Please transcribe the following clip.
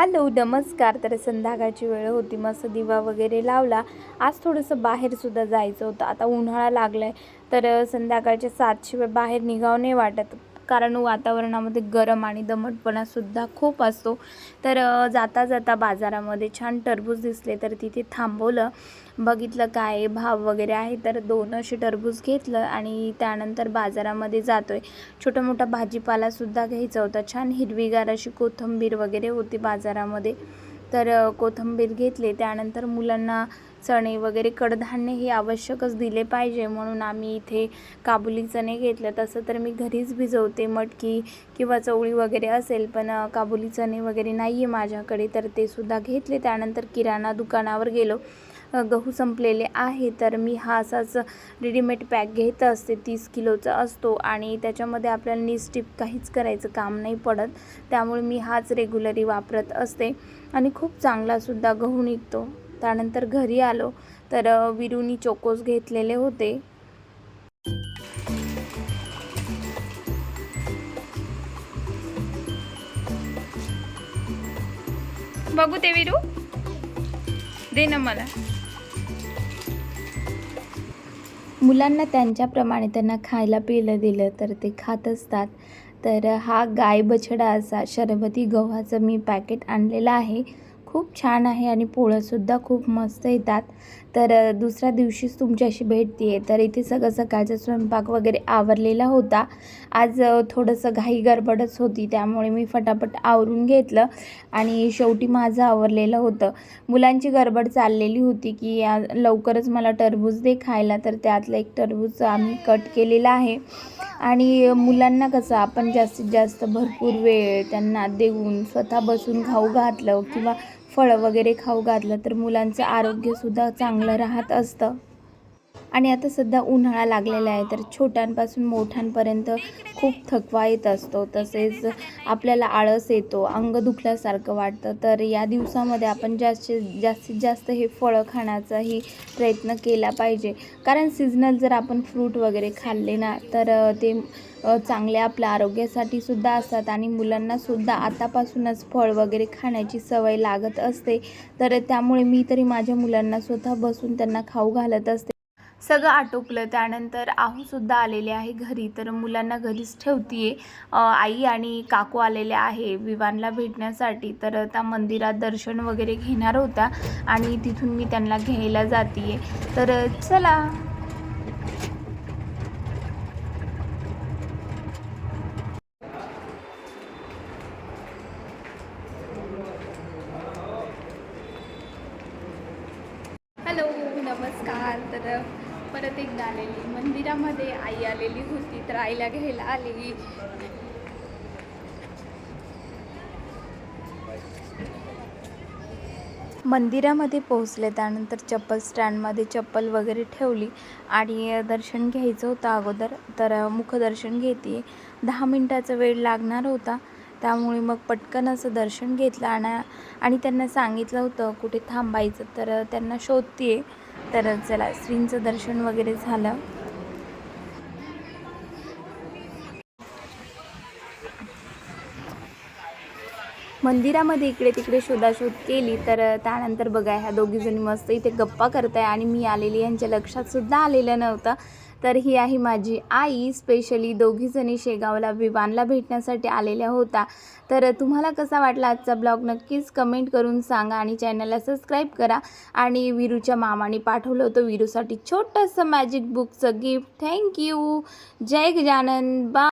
Hello नमस्कार. तर संध्याकाळची वेळ होती मस्त दिवा वगैरे लावला. आज थोडंसं बाहेरसुद्धा जायचं होतं. आता उन्हाळा लागला आहे तर संध्याकाळच्या सातशिवाय बाहेर निघावं नाही वाटत. कारण वातावरणामध्ये गरम आणि दमटपणासुद्धा खूप असतो. तर जाता जाता बाजारामध्ये छान टरबूज दिसले तर तिथे थांबवलं. बघितलं काय भाव वगैरे आहे तर दोन असे टरबूज घेतलं आणि त्यानंतर बाजारामध्ये जातो आहे छोटा मोठा भाजीपालासुद्धा घ्यायचा होता. छान हिरवीगार अशी कोथिंबीर वगैरे होती बाजारामध्ये. तर कोथिंबीर घेतले. त्यानंतर मुलांना चणे वगैरे कडधान्य हे आवश्यकच दिले पाहिजे. म्हणून आम्ही इथे काबुली चणे घेतले. तसं तर मी घरीच भिजवते मटकी किंवा चवळी वगैरे असेल पण काबुली चणे वगैरे नाही आहे माझ्याकडे. तर ते सुद्धा घेतले. त्यानंतर किराणा दुकानावर गेलो. गहू संपलेले आहे तर मी हा असाच रेडीमेड पॅक घेत असते. तीस किलोचा असतो आणि त्याच्यामध्ये आपल्याला निस्टिप काहीच करायचं काम नाही पडत. त्यामुळे मी हाच रेग्युलरी वापरत असते आणि खूप चांगलासुद्धा गहू निघतो. त्यानंतर घरी आलो तर विरुनी विरूनी चोकोस घेतलेले होते. बघू ते विरू? दे ना मला. मुलांना त्यांच्याप्रमाणे त्यांना खायला पिलं दिलं तर ते खात असतात. तर हा गाय बछडा असा शरबती गव्हाचं मी पॅकेट आणलेलं आहे. खूप छान आहे आणि पोळंसुद्धा खूप मस्त येतात. तर दुसऱ्या दिवशीच तुमच्याशी भेटते आहे तर इथे सगळं सकाळचा स्वयंपाक वगैरे आवरलेला होता. आज थोडंसं घाई गडबडच होती त्यामुळे मी फटाफट आवरून घेतलं आणि शेवटी माझं आवरलेलं होतं. मुलांची गडबड चाललेली होती की लवकरच मला टरबूज दे खायला तर त्यातलं एक टरबूज आम्ही कट केलेला आहे. आणि मुलांना कसं आपण जास्तीत जास्त भरपूर वेळ त्यांना देऊन स्वतः बसून खाऊ घातलं किंवा फळं वगैरे खाऊ घातलं तर मुलांचं आरोग्यसुद्धा चांगलं राहत असतं. आणि आता सध्या उन्हाळा लागलेला आहे तर छोट्यांपासून मोठ्यांपर्यंत खूप थकवा येत असतो. तसेच आपल्याला आळस येतो अंग दुखल्यासारखं वाटतं. तर या दिवसामध्ये आपण जास्तीत जास्तीत जास्त हे फळं खाण्याचाही प्रयत्न केला पाहिजे. कारण सीझनल जर आपण फ्रूट वगैरे खाल्ले ना तर ते चांगले आपल्या आरोग्यासाठी सुद्धा असतात आणि मुलांनासुद्धा आतापासूनच फळ वगैरे खाण्याची सवय लागत असते. तर त्यामुळे मी तरी माझ्या मुलांना स्वतः बसून त्यांना खाऊ घालत असते. सगळं आटोपलं. त्यानंतर आहूसुद्धा आलेले आहे घरी. तर मुलांना घरीच ठेवतीये. आई आणि काकू आलेले आहे विवानला भेटण्यासाठी. तर त्या मंदिरात दर्शन वगैरे घेणार होता आणि तिथून मी त्यांना घ्यायला जाते तर चला. हॅलो नमस्कार. तर परत एकदा आलेली. मंदिरामध्ये आई आलेली होती तर आईला घ्यायला आली मंदिरामध्ये पोहोचले त्यानंतर चप्पल स्टँडमध्ये चप्पल वगैरे ठेवली आणि दर्शन घ्यायचं होतं अगोदर. तर मुखदर्शन घेते. दहा मिनटाचा वेळ लागणार होता. त्यामुळे मग पटकन असं दर्शन घेतलं आणि आणि त्यांना सांगितलं होतं कुठे थांबायचं? तर त्यांना शोधते तर चला श्रींचं दर्शन वगैरे झालं. मंदिरामध्ये इकडे तिकडे शोधाशोध केली तर त्यानंतर बघा ह्या दोघीजणी मस्त इथे गप्पा करताय आणि मी आलेली यांच्या लक्षात सुद्धा आलेलं नव्हतं. तर ही आहे माझी आई. स्पेशली दोघीजणी शेगावला विवानला भेटण्यासाठी आलेल्या होता. तर तुम्हाला कसा वाटला आजचा ब्लॉग? नक्कीच कमेंट करून सांगा आणि चॅनलला सबस्क्राईब करा. आणि विरूच्या मामाने पाठवलं होतं विरूसाठी छोटंसं मॅजिक बुकचं गिफ्ट थँक्यू जय गजानन. बा